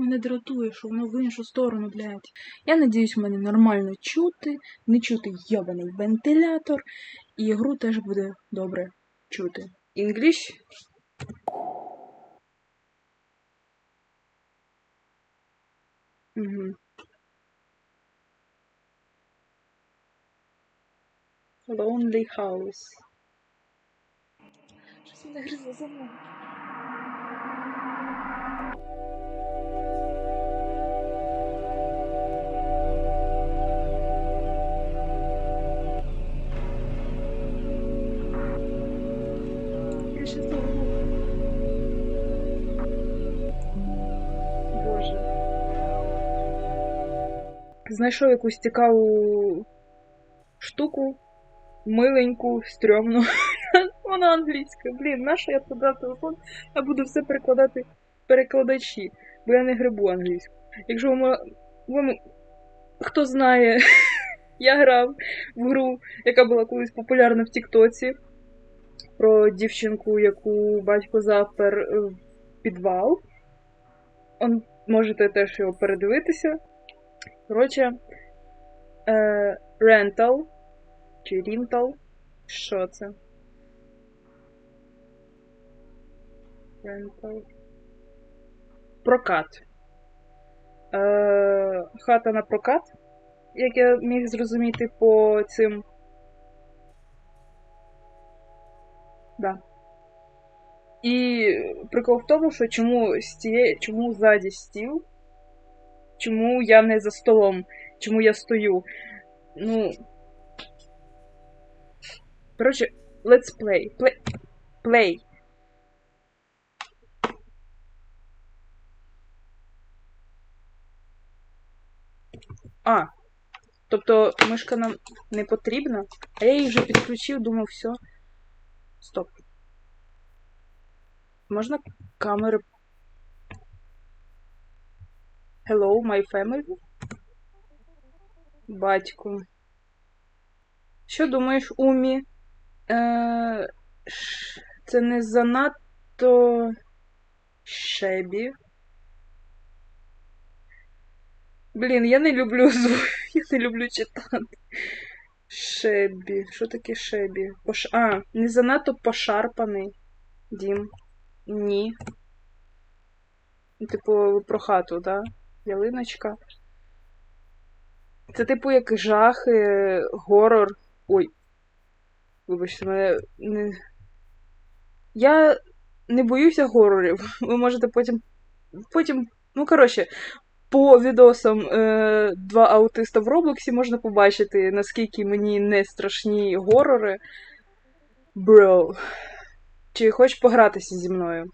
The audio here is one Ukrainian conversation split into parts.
Мене дратує, що воно в іншу сторону, блядь. Я надіюсь, мене нормально чути, не чути йобаний вентилятор, і гру теж буде добре чути. English? Угу. Lonely House. Щось мене гризло за мною. Знайшов якусь цікаву штуку, миленьку, стрьомну. Вона англійська. Блін, наша я туди телефон, я буду все перекладати перекладачі, бо я не грибу англійську. Якщо ви, мо- ви м- хто знає, я грав в гру, яка була колись популярна в Тіктоці, про дівчинку, яку батько запер е, в підвал. Он, можете теж його передивитися. Коротше, Rental чи Rental. Що це? Rental. Прокат. Е, хата на прокат, як я міг зрозуміти по цим. Да. І прикол в тому, що чому стіє, чому ззаді стіл, чому я не за столом, чому я стою. Ну. Коротше, let's play. Play. Play. А. Тобто мишка нам не потрібна, а я її вже підключив, думав, все. Стоп. Можна камери. Hello, my family? Батько. Що думаєш, Умі? Е, це не занадто шебі. Блін, я не люблю звук, я не люблю читати. Шебі. Що таке шебі? Пош... А, не занадто пошарпаний. Дім. Ні. Типу, про хату, да? Ялиночка. Це, типу, як жахи, горор. Ой. Вибачте, мене не. Я не боюся горорів. Ви можете потім. Потім. Ну, коротше, по відосам е, два аутиста в Роблоксі можна побачити, наскільки мені не страшні горори. Бро. Чи хочеш погратися зі мною?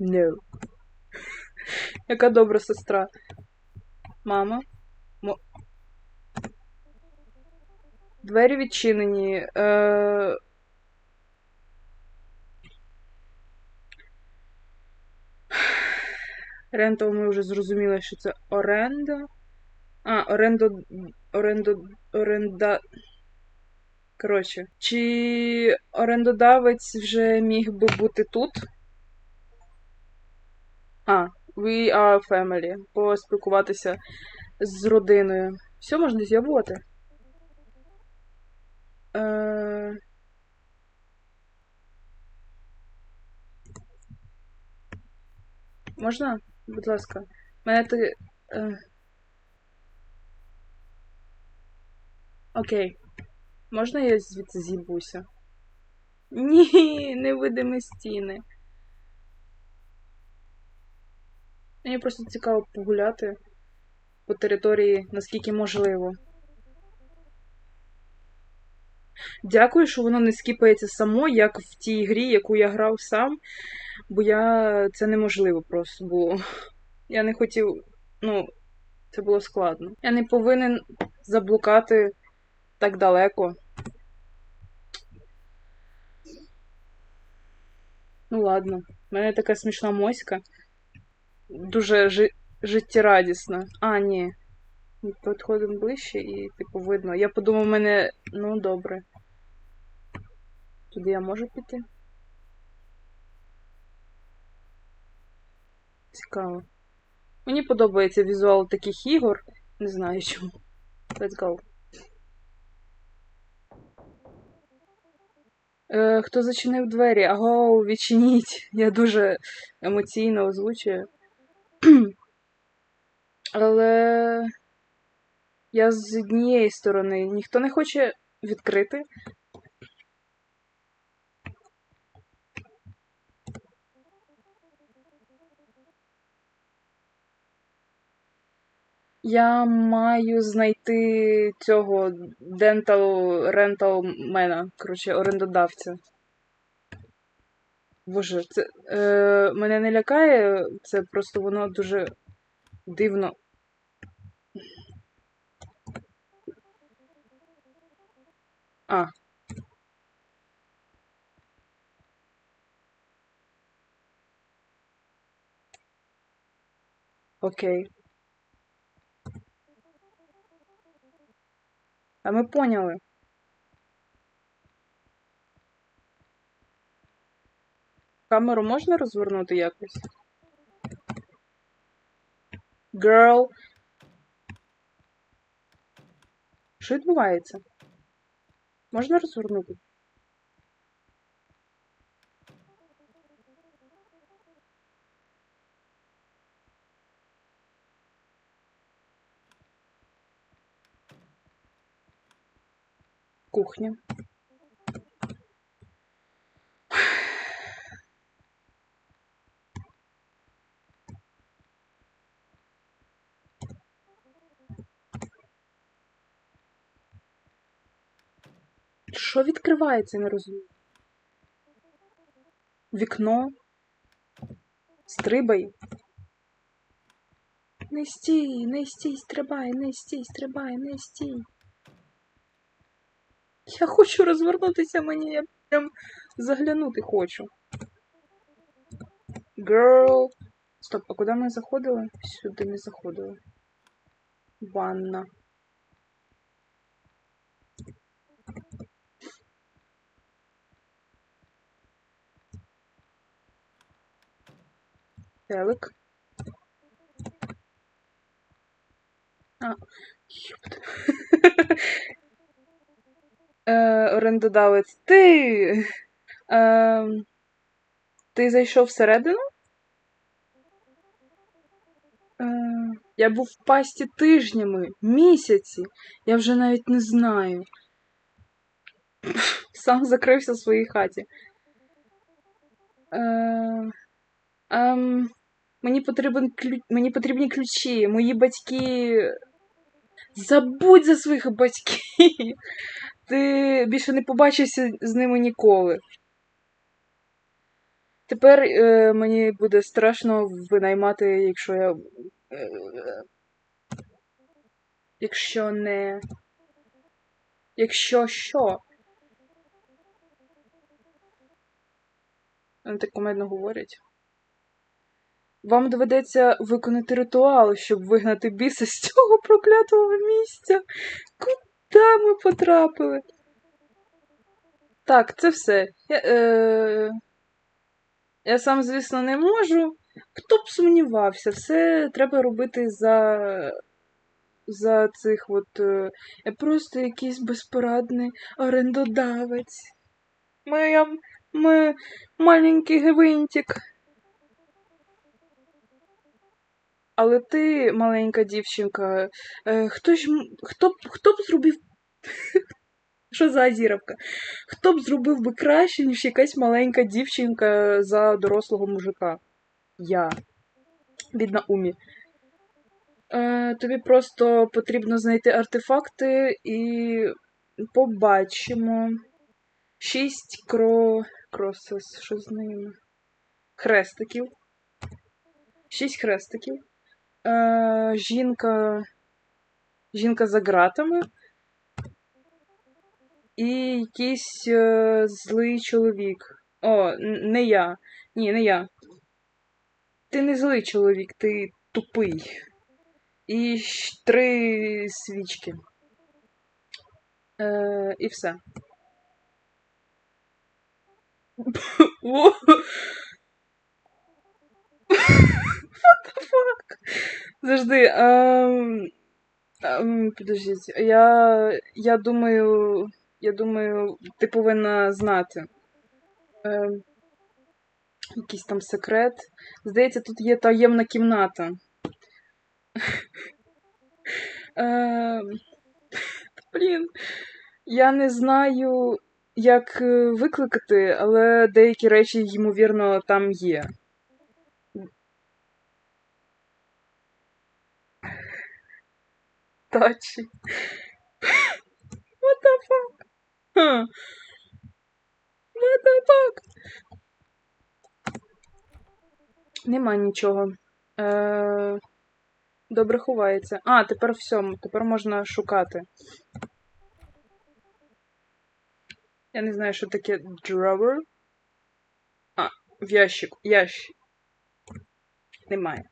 No. Яка добра сестра. Мама. Мо... Двері відчинені. Е... Рентал ми вже зрозуміли, що це оренда. А, орендо. Орендо. Оренда. Коротше, чи орендодавець вже міг би бути тут? А, we are family. Поспілкуватися з родиною. Все можна з'явувати. Е... Можна? Будь ласка. Мене ти. Е... Окей. Можна я звідси з'їбуся? Ні, невидимі стіни. Мені просто цікаво погуляти по території, наскільки можливо. Дякую, що воно не скіпається само, як в тій грі, яку я грав сам, бо я це неможливо просто було. Я не хотів, ну, це було складно. Я не повинен заблукати так далеко. Ну ладно, в мене така смішна моська. Дуже жи- життєрадісна. А, ні. Підходимо ближче і, типу, видно. Я подумав, мене. Ну, добре. Туди я можу піти? Цікаво. Мені подобається візуал таких ігор. Не знаю чому. Let's go. Е, хто зачинив двері? Аго, відчиніть. Я дуже емоційно озвучую. Але я з однієї сторони. Ніхто не хоче відкрити. Я маю знайти цього дентал рентал мена, коротше, орендодавця. Боже, це е, мене не лякає, це просто воно дуже дивно. А. Окей. А ми поняли. Камеру можна розвернути якось? Girl. Що відбувається? Можна розвернути? Кухня. Що відкривається, не розумію. Вікно. Стрибай. Не стій, не стій, стрибай, не стій, стрибай, не стій. Я хочу розвернутися мені, я прям заглянути хочу. Girl. Стоп, а куди ми заходили? Сюди не заходили. Ванна. Телек. А, ёпт. Е, орендодавець, ти. Е, ти зайшов всередину? Е, я був в пасті тижнями, місяці. Я вже навіть не знаю. Сам закрився в своїй хаті. Е, ем, мені, потрібен ключ... мені потрібні ключі. Мої батьки. Забудь за своїх батьків. Ти більше не побачишся з ними ніколи. Тепер е, мені буде страшно винаймати, якщо я. Е, якщо не. Якщо що. Вони так комедно говорять. Вам доведеться виконати ритуал, щоб вигнати біса з цього проклятого місця. Куди ми потрапили? Так, це все. Я, е... Я сам, звісно, не можу. Хто б сумнівався, все треба робити за за цих от. Е... Просто якийсь безпорадний орендодавець. Моя ми маленький гвинтик. Але ти, маленька дівчинка, е, хто ж хто б хто б зробив. Що за азіровка? Хто б зробив би краще, ніж якась маленька дівчинка за дорослого мужика? Я. Бідна Умі. Е, Тобі просто потрібно знайти артефакти і побачимо. Шість кро. Кросес, що з ними? Хрестиків. Шість хрестиків. Е, Жінка. Жінка за ґратами. І якийсь е, злий чоловік. О, не я. Ні, не я. Ти не злий чоловік, ти тупий. І три свічки. Е, І все. What the fuck? Завжди. Ем, ем, підождіть. Я, я думаю, я думаю, ти повинна знати. Ем, якийсь там секрет. Здається, тут є таємна кімната. Ем, блін, я не знаю, як е, викликати, але деякі речі, ймовірно, там є. Тачі. What the fuck? What the fuck? Нема нічого. Е... Добре ховається. А, тепер все, тепер можна шукати. Я не знаю, що таке drawer. А, в ящик. Ящик. Немає.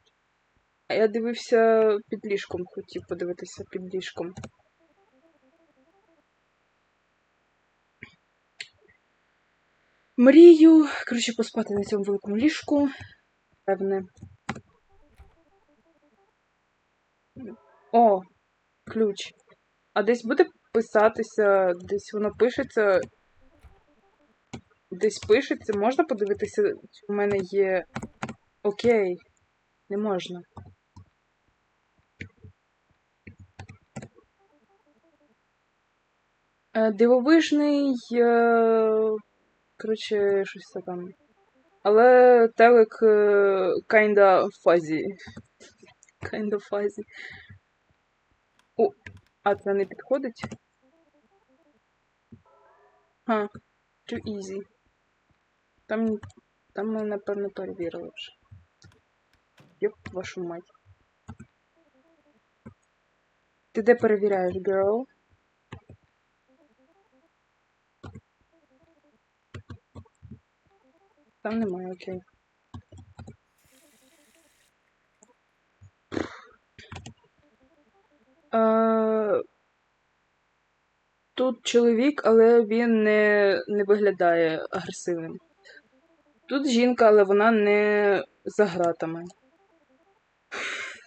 А я дивився під ліжком, хотів подивитися під ліжком. Мрію, коротше, поспати на цьому великому ліжку. Певне. О, ключ. А десь буде писатися, десь воно пишеться. Десь пишеться. Можна подивитися, чи в мене є. Окей. Не можна. Дивовижний. е, Коротше, щось це там. Але телек е, kinda fuzzy. Kinda fuzzy. О, а це не підходить? Ха, too easy. Там, там ми, напевно, перевірили вже. Йоп, вашу мать. Ти де перевіряєш, girl? Там немає, окей. Е, Тут чоловік, але він не, не виглядає агресивним. Тут жінка, але вона не за гратами.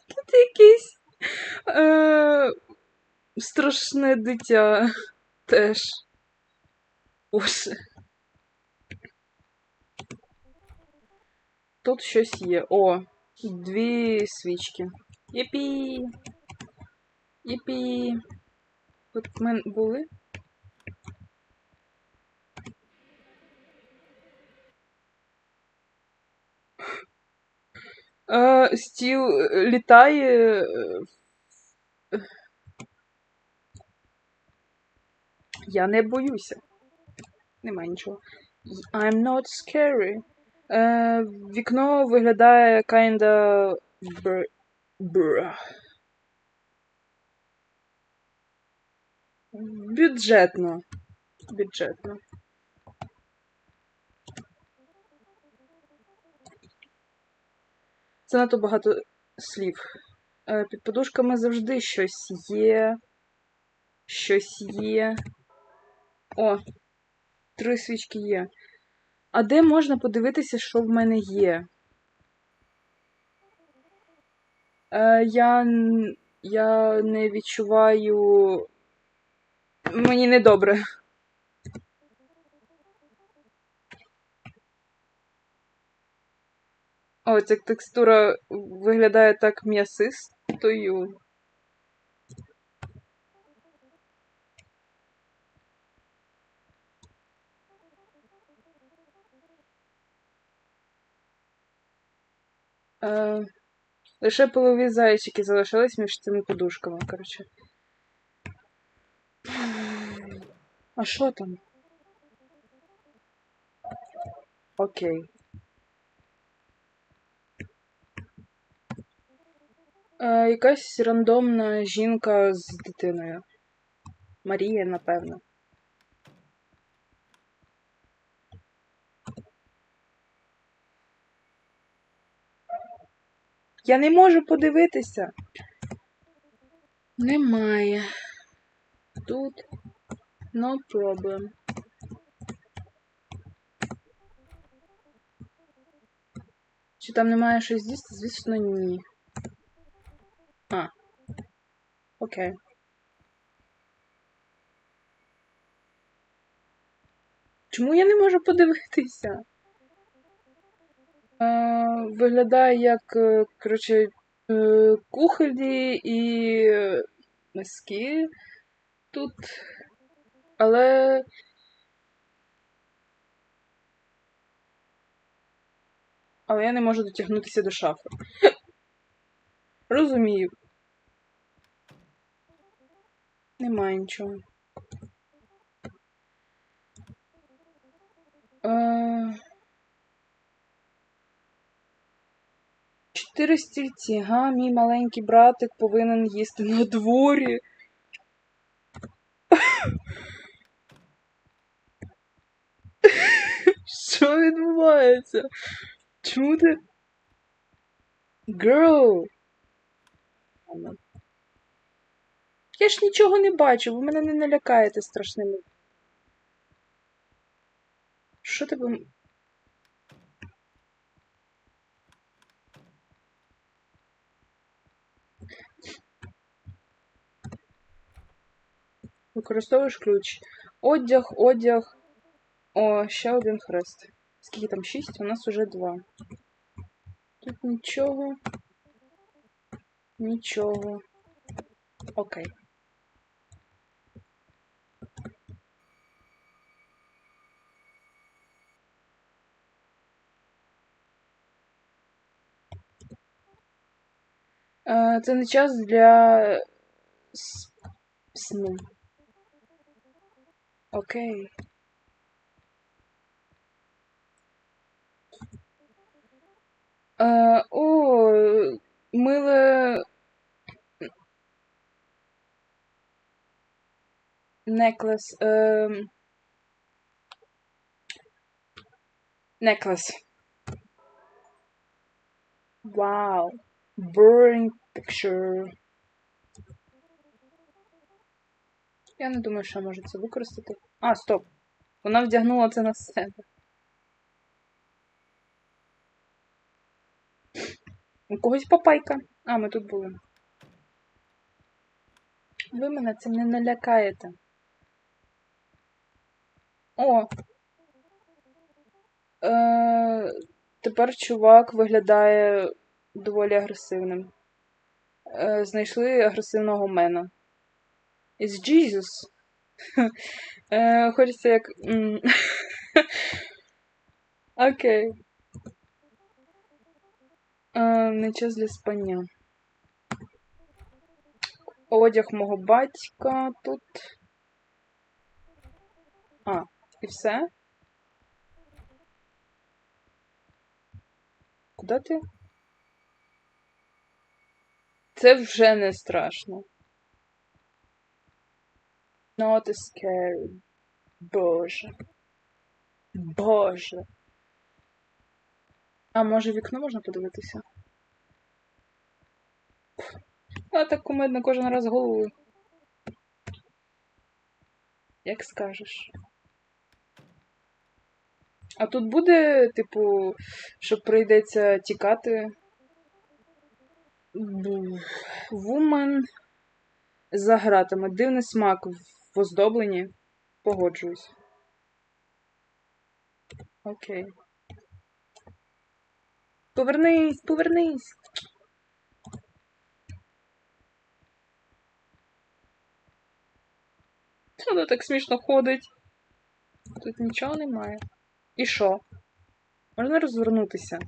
Тут якийсь е, страшне дитя теж. Боже. Тут щось є. О, дві свічки. Єпі! Єпі! Тут ми були? Е, стіл е, літає. е, Я не боюся. Немає нічого. I'm not scary. Е, вікно виглядає kinda br... Br... Бюджетно. Бюджетно. Це надто багато слів. Е, під подушками завжди щось є. Щось є. О, три свічки є. А де можна подивитися, що в мене є? Е, я, я не відчуваю. Мені недобре. О, ця текстура виглядає так м'ясистою. Е, лише полові зайчики залишились між цими подушками, коротше. А що там? Окей. Е, якась рандомна жінка з дитиною. Марія, напевно. Я не можу подивитися. Немає. Тут no problem. Чи там немає щось з'їсти? Звісно, ні. А. Окей. Чому я не можу подивитися? Е, виглядає як, е, коротше, е, кухолі і миски тут. Але. Але я не можу дотягнутися до шафи. Розумію. Немає нічого. Е, Чотири стільці. Га, мій маленький братик повинен їсти на дворі. Що відбувається? Чому ти? Girl! Я ж нічого не бачу, ви мене не налякаєте страшними. Що тебе. Використовуєш ключ. Одяг, одяг. О, ще один хрест. Скільки там? Шість? У нас уже два. Тут нічого. Нічого. Окей. Е, Це не час для с- сну. Окей. Е, О, миле. Неклес. ем, Necklace. Вау. Boring picture. Я не думаю, що я можу це використати. А, стоп. Вона вдягнула це на себе. У когось папайка. А, ми тут були. Ви мене цим не налякаєте. О! Е, тепер чувак виглядає доволі агресивним. Е, знайшли агресивного мена. It's Jesus. Е, хочеться як. Окей. Не час для спання. Одяг мого батька тут. А, і все? Куди ти? Це вже не страшно. Not scary. Боже. Боже. А може вікно можна подивитися? А так кумедно кожен раз голову. Як скажеш. А тут буде, типу, що прийдеться тікати. Вумен за гратами. Дивний смак в оздобленні. Погоджуюсь. Окей. Повернись, повернись. Воно так смішно ходить. Тут нічого немає. І що? Можна розвернутися?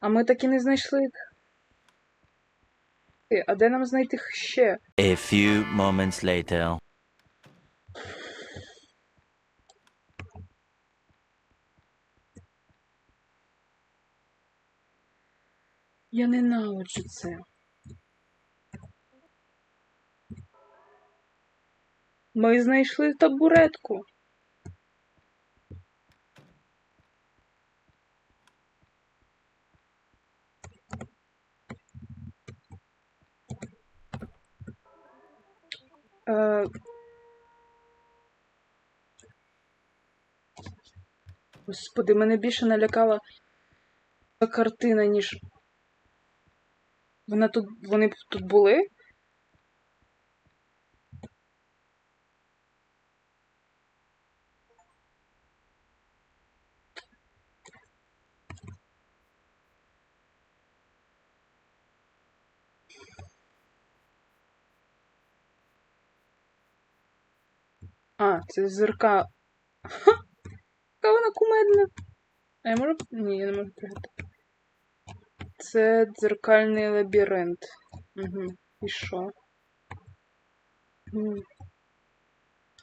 А ми так і не знайшли. А де нам знайти ще? A few moments later. Я ненавиджу це. Ми знайшли табуретку. Господи, мене більше налякала картина, ніж Вона тут, вони тут були? А, це зерка. Ха! Яка вона кумедна. А я можу. Ні, я не можу пригати. Це дзеркальний лабіринт. Угу. І що?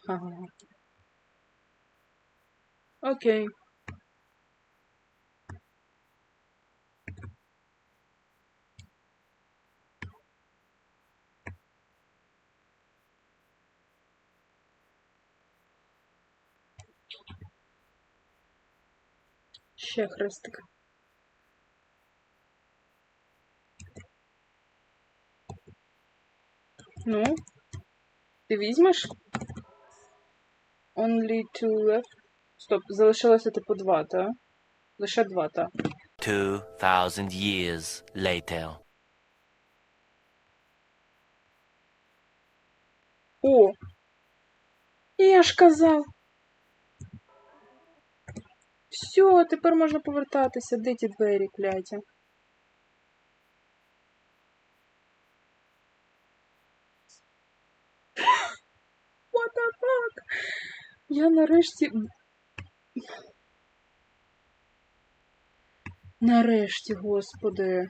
Ага. Окей. Ще хрестик. Ну, ти візьмеш? Only two left. Стоп, залишилося типу два, та? Лише два, та. 2,000 years later. О! Я ж казав. Все, тепер можна повертатися. Де ті двері, кляті? What the fuck? Я нарешті. Нарешті, господи.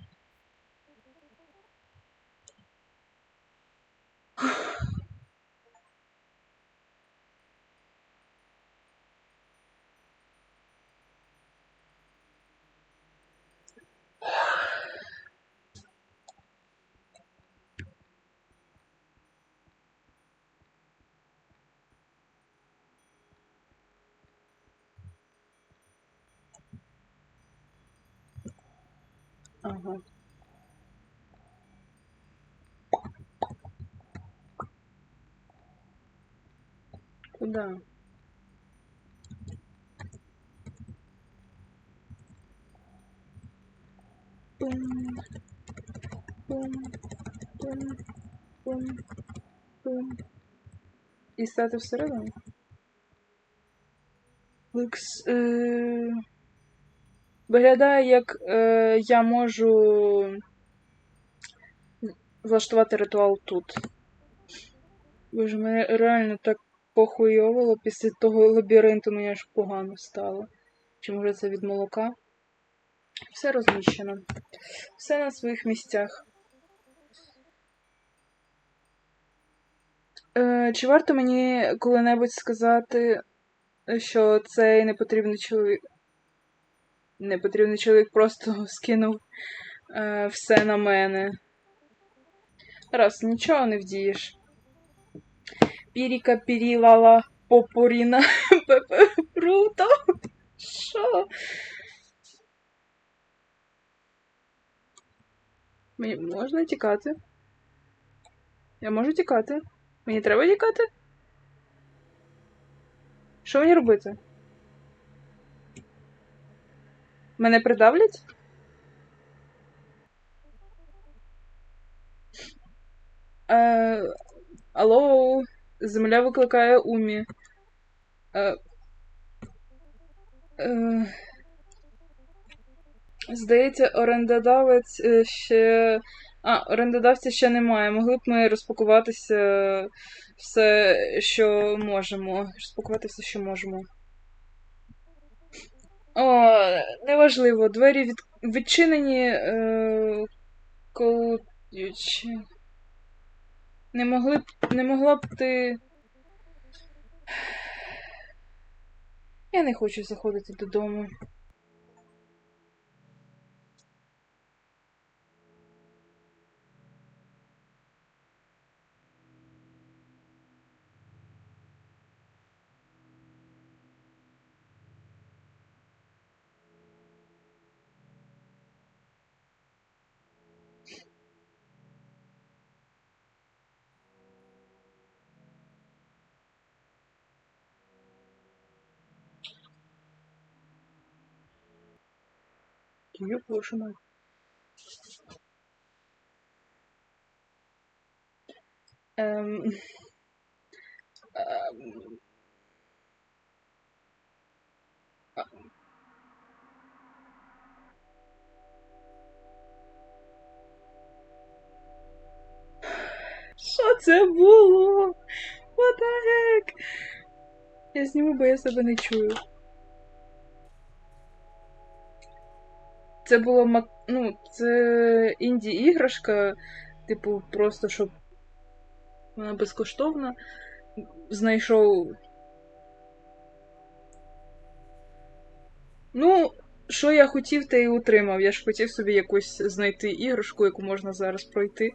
Ага. Куда? Пум, пум, пум, пум, пум. І стати всередину? Looks, е... Виглядає, як е, я можу влаштувати ритуал тут. Боже, мене реально так похуйовало після того лабіринту мені аж погано стало. Чи може це від молока? Все розміщено. Все на своїх місцях. Е, чи варто мені коли-небудь сказати, що цей непотрібний чоловік. Непотрібний чоловік просто скинув е, все на мене. Раз, нічого не вдієш. Піріка пірілала попоріна пепе. Що? Мені можна тікати? Я можу тікати? Мені треба тікати? Що мені робити? Мене придавлять? Е, алло, земля викликає Умі. Е, е, здається, орендодавець е, ще. А, орендодавця ще немає. Могли б ми розпакуватися все, що можемо. Розпакувати все, що можемо. Неважливо. Двері від... відчинені е... колючі. Не могли б. Не могла б ти. Я не хочу заходити додому. Ёб вашу мать. Ем... Ем... Що це було? What the heck? Я зніму, бо я себе не чую. Це було ну, це інді-іграшка, типу, просто щоб вона безкоштовна. Знайшов. Ну, що я хотів, те і утримав. Я ж хотів собі якусь знайти іграшку, яку можна зараз пройти.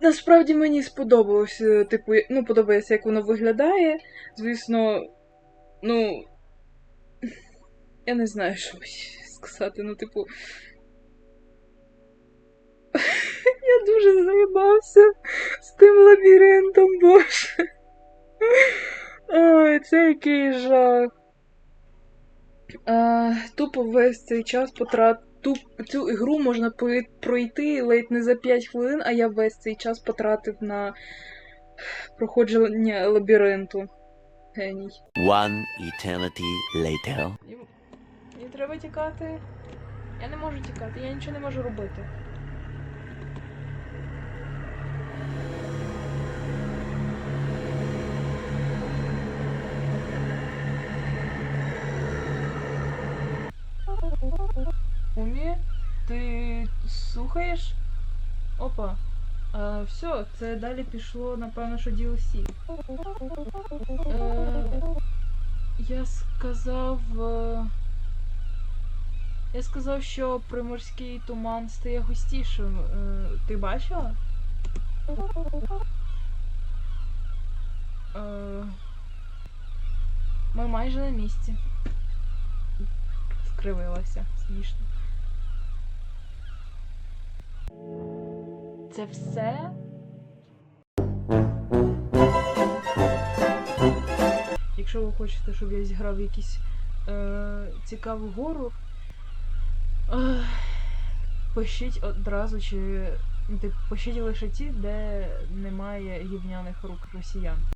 Насправді мені сподобалось, е, типу, ну, подобається, як воно виглядає. Звісно, ну. Я не знаю, що сказати. Ну, типу. Я дуже заїбався з тим лабіринтом, боже. Ой, це який жах. А, тупо весь цей час потрат... Туп... Цю ігру можна пройти ледь не за 5 хвилин, а я весь цей час потратив на проходження лабіринту. Геній. One eternity later. Мені треба тікати. Я не можу тікати, я нічого не можу робити. Умі, ти слухаєш? Опа. А, все, це далі пішло, напевно, що DLC. Е, я сказав. Я сказав, що приморський туман стає густішим. Е, ти бачила? Е, ми майже на місці. Скривилася, смішно. Це все? Якщо ви хочете, щоб я зіграв якусь е, цікаву гору, пишіть одразу, чи ти пишіть лише ті, де немає гівняних рук росіян.